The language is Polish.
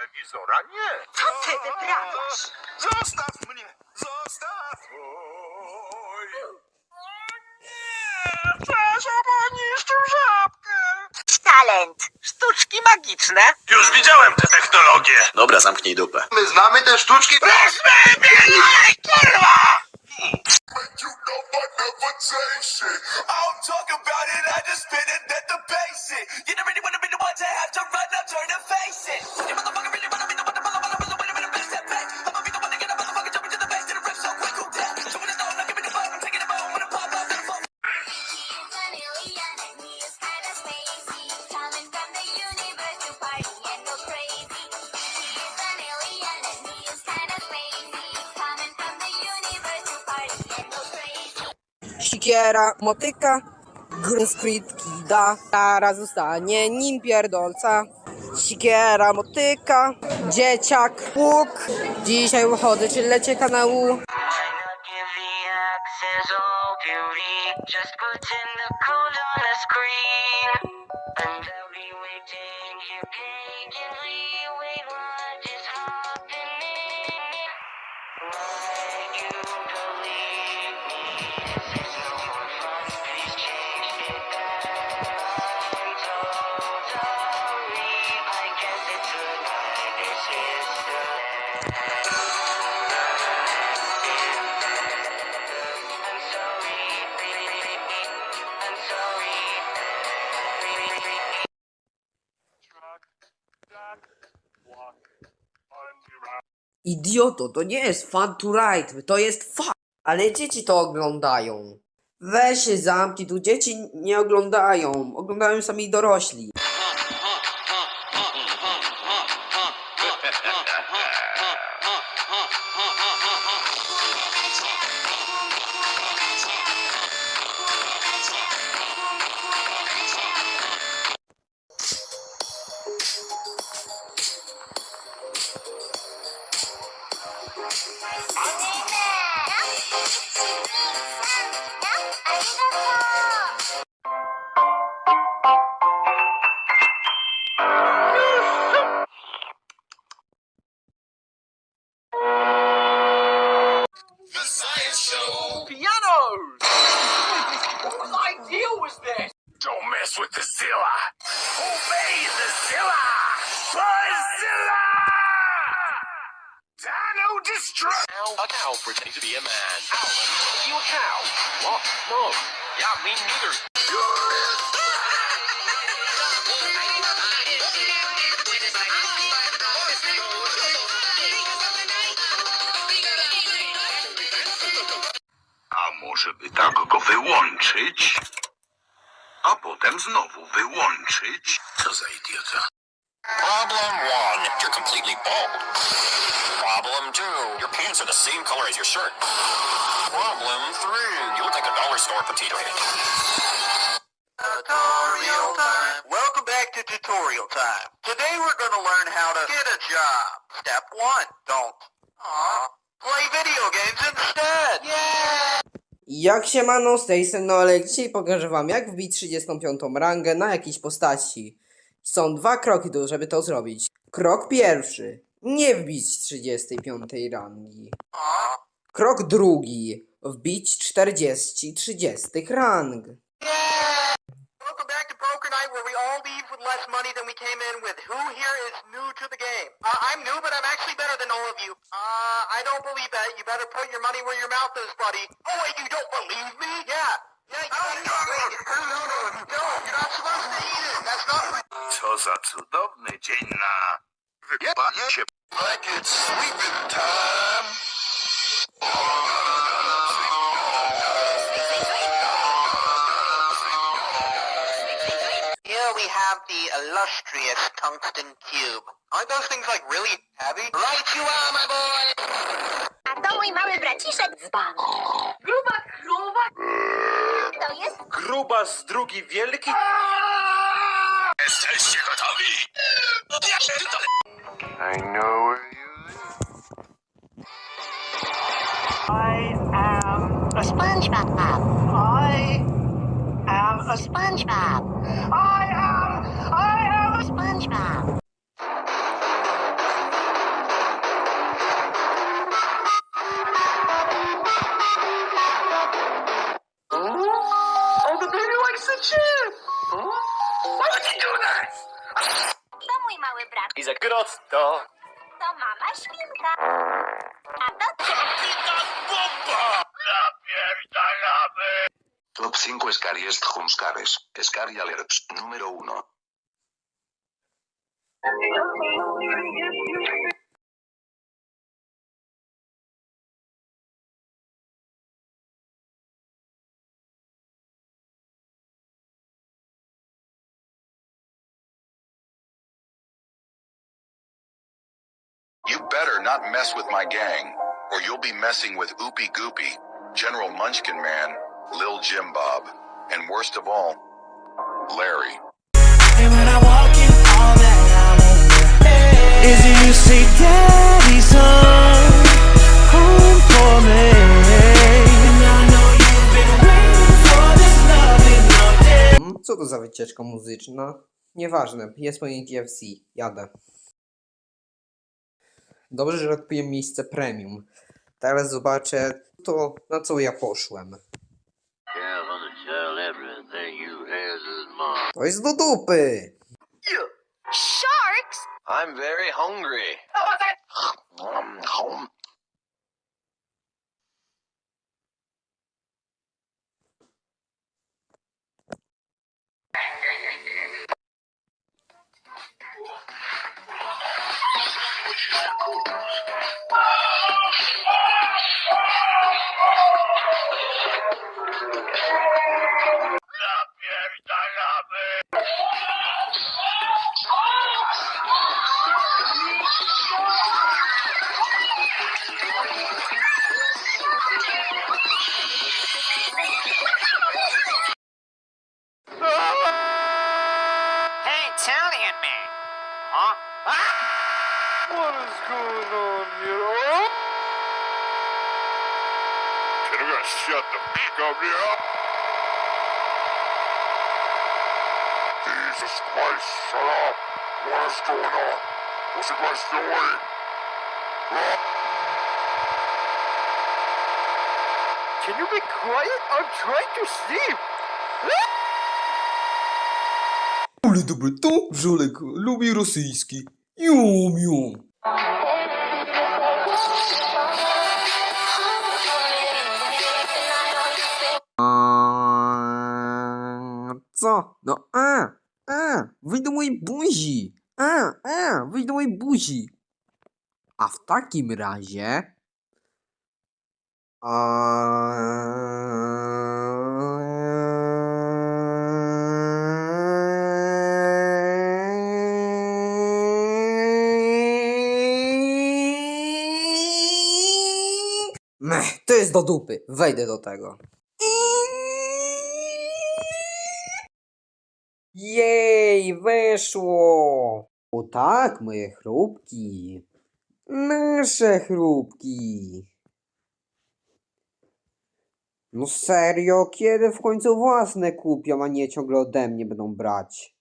telewizora nie. Co ty wyprawiasz? Zostaw mnie! Zostaw! Oj! Nie! Przepraszam, pani niszczył żabkę! Talent. Sztuczki magiczne. Już widziałem tę technologię. Dobra, zamknij dupę. My znamy te sztuczki. Kurwa! I'm talking about it, I just spit it at the basic. You don't really wanna be the one to have to Sikiera, motyka, green screen kida, Tara zostanie nim pierdolca. Sikiera, motyka, dzieciak, łuk. Dzisiaj wychodzę, czy lecie kanału. Just put in the code on the screen. Idioto, to nie jest fun to ride, to jest fa... Ale dzieci to oglądają. Weź się zamknij, tu dzieci nie oglądają. Oglądają sami dorośli. Destroy! A cow pretending to be a man. Are you a cow? What? No. Yeah, me neither. A może by tak go wyłączyć? A potem znowu wyłączyć? Co za idiota. Problem one, you're completely bald. Problem two, your pants are the same color as your shirt. Problem three, you look like a dollar store potato head. Tutorial time. Welcome back to tutorial time. Today we're going to learn how to get a job. Step one, don't. Aw. Play video games instead. Yeah. Jak się mano z tej strony, ale dzisiaj pokażę wam jak wbić 35 rangę na jakiejś postaci. Są dwa kroki, do, żeby to zrobić. Krok pierwszy. Nie wbić 35 rangi. Krok drugi. Wbić 40 30 rang. Uh. Uh, I don't believe that. You better put your money where your mouth is, buddy. Oh wait, you don't believe me? Yeah. Cudowny dzień na wypanie. Like it's sleeping time. Here we have the illustrious tungsten cube. Aren't those things like really heavy? Right you are, my boy! A to mój mały braciszek dzban. Gruba krowa. To jest Gruba z drugi wielki. Jesteście gotowi? I know where you live. I am a SpongeBob. I am a SpongeBob. I He's a grotto. To mama świnka. A to ty. Napierdalamy! Top 5 Scariest Jumpscares. Scary Alerts. Número 1. better not mess with my gang, or you'll be messing with Oopie Goopy, General Munchkin Man, Lil Jim Bob, and worst of all, Larry. And when I walk in, all that I want is you say, Daddy's home, home for me. Co to za wycieczka muzyczna? Nieważne, jest moje TFC. Jadę. Dobrze, że kupiłem miejsce premium. Teraz zobaczę to, na co ja poszłem. To jest do dupy! Sharks? I'm very hungry. Italian man. Huh? Ah! What is going on here? Oh! Can you guys shut the fuck up here? Jesus Christ, shut up! What is going on? What's you guys doing? Can you be quiet? I'm trying to sleep. Ale dobre to, Żolek lubi rosyjski. Yum Yum. Ah, só, não, ah, ah, vem do meu ah, ah, vem do meu buji. a miragem. Ah. Tá é? ah Mech, to jest do dupy. Wejdę do tego. Jej, weszło! O tak, moje chrupki. Nasze chrupki. No serio, kiedy w końcu własne kupią, a nie ciągle ode mnie będą brać?